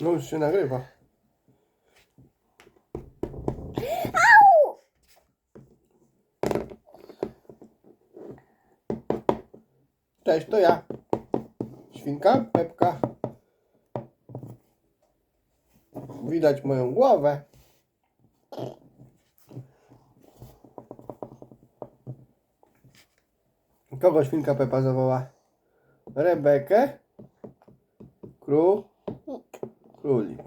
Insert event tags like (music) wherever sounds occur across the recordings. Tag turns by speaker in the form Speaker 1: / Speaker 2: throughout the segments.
Speaker 1: No już się nagrywa. Cześć, to ja. Świnka, Pepka. Widać moją głowę. Kogo świnka Pepa zawoła? Rebekę? Król? Królik.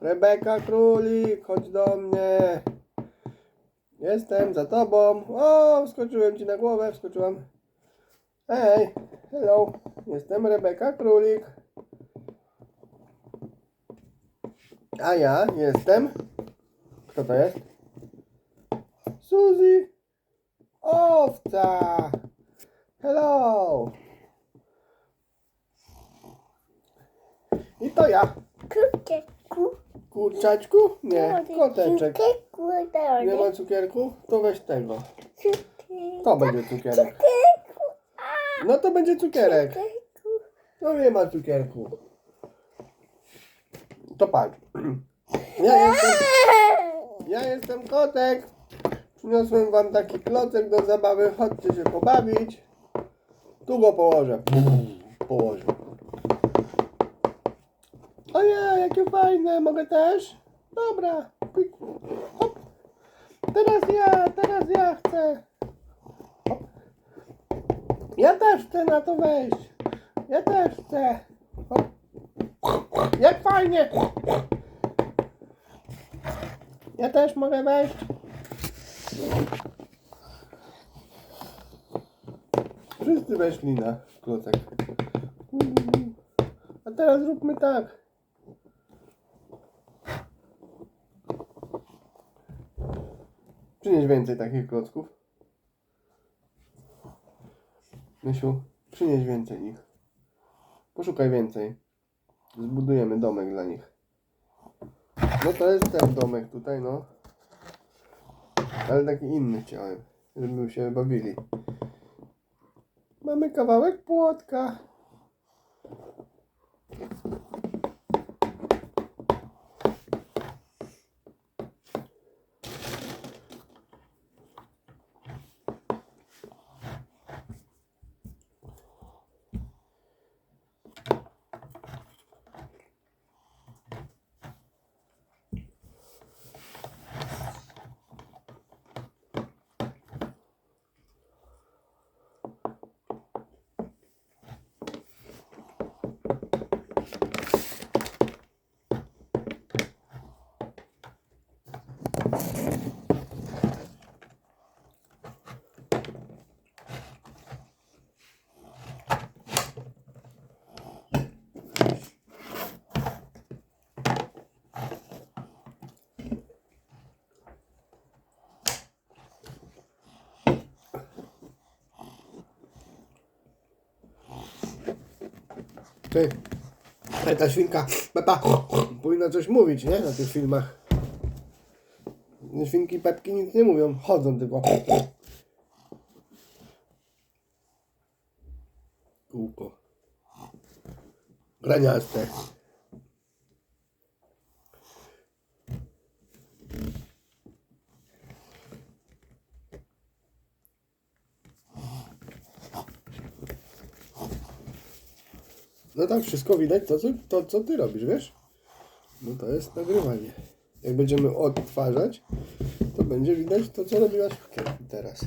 Speaker 1: Rebeka, królik, chodź do mnie. Jestem za tobą. O, wskoczyłem ci na głowę, wskoczyłam. Hej, hello. Jestem Rebeka, królik. A ja jestem. Kto to jest? Suzy. Owca. Hello. I to ja.
Speaker 2: Kuteku.
Speaker 1: Kurczaczku? Nie, koteczek. Nie ma cukierku? To weź tego. To będzie cukierek. No to będzie cukierek. No nie ma cukierku. To patrz. Ja jestem, ja jestem kotek. Przyniosłem wam taki klocek do zabawy. Chodźcie się pobawić. Tu go. Położę. Fajne. Mogę też? Dobra. Hop. Teraz ja, teraz ja chcę. Hop. Ja też chcę na to wejść. Ja też chcę. Hop. Jak fajnie. Ja też mogę wejść. Wszyscy weszli na klocek. A teraz zróbmy tak. Przynieś więcej takich klocków. Mysiu, przynieś więcej ich. Poszukaj więcej. Zbudujemy domek dla nich. No to jest ten domek tutaj, no. Ale taki inny chciałem, żeby się bawili. Mamy kawałek płotka. Ty, ale ta świnka, Pepa, powinna coś mówić, nie? Na tych filmach. Świnki Pepki nic nie mówią, chodzą tylko. Kółko. Graniaste. No tak, wszystko widać, to, co- to co ty robisz, wiesz? No to jest nagrywanie. Jak będziemy odtwarzać, to będzie widać to, co robiłaś teraz. (clears throat)